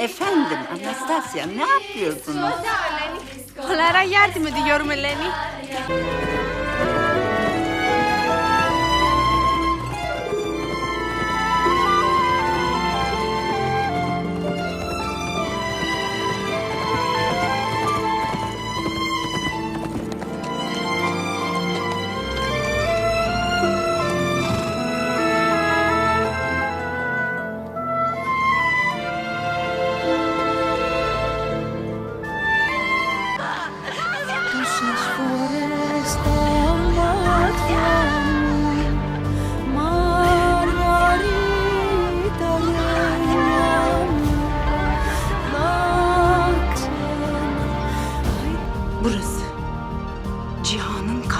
Efendim Anastasia ne yapıyorsunuz? Onlara yardım ediyorum Eleni.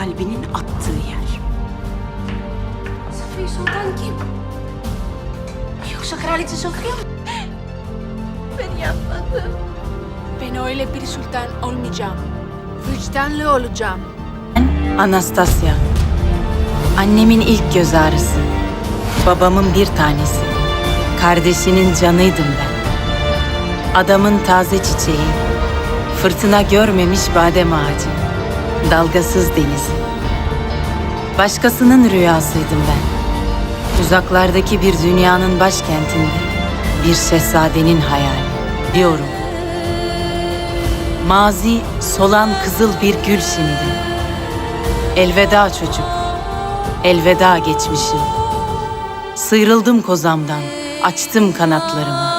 Kalbinin attığı yer. Safiye Sultan kim? Yoksa Kraliçe Sofya mı? Ben yapmadım. Ben öyle bir sultan olmayacağım. Vicdanlı olacağım. Anastasia. Annemin ilk göz ağrısı. Babamın bir tanesi. Kardeşinin canıydım ben. Adamın taze çiçeği. Fırtına görmemiş badem ağacı. Dalgasız denizi. Başkasının rüyasıydım ben. Uzaklardaki bir dünyanın başkentinde bir şehzadenin hayali diyorum. Mazi solan kızıl bir gül şimdi. Elveda çocuk. Elveda geçmişim. Sıyrıldım kozamdan, açtım kanatlarımı.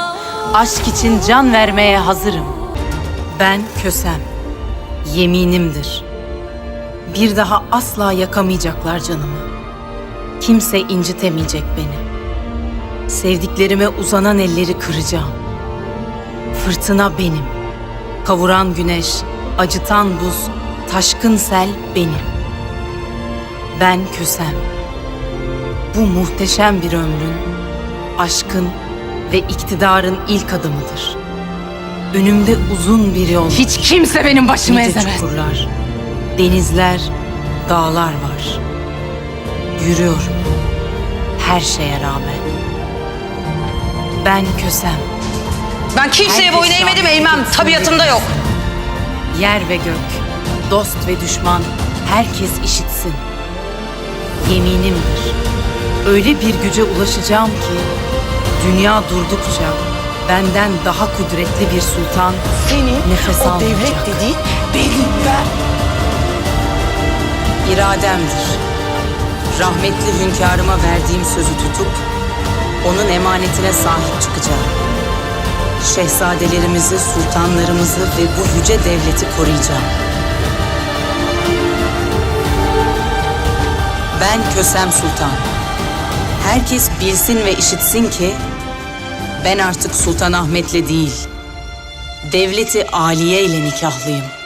Aşk için can vermeye hazırım. Ben kösem. Yeminimdir. Bir daha asla yakamayacaklar canımı. Kimse incitemeyecek beni. Sevdiklerime uzanan elleri kıracağım. Fırtına benim. Kavuran güneş, acıtan buz, taşkın sel benim. Ben kösem. Bu muhteşem bir ömrün, aşkın ve iktidarın ilk adımıdır. Önümde uzun bir yol. Hiç kimse benim başımı nice ezemez. çukurlar, denizler, dağlar var. Yürüyorum. Her şeye rağmen. Ben kösem. Ben kimseye Herkes boyun eğmedim şahit eğmem. Tabiatımda yok. Yer ve gök, dost ve düşman, herkes işitsin. Yeminimdir. Öyle bir güce ulaşacağım ki, dünya durdukça benden daha kudretli bir sultan Senin nefes o almayacak. devlet dediğin benim ben. İrademdir. Rahmetli hünkârıma verdiğim sözü tutup, onun emanetine sahip çıkacağım. Şehzadelerimizi, sultanlarımızı ve bu yüce devleti koruyacağım. Ben Kösem Sultan. Herkes bilsin ve işitsin ki ben artık Sultan Ahmet'le değil, devleti aliye ile nikahlıyım.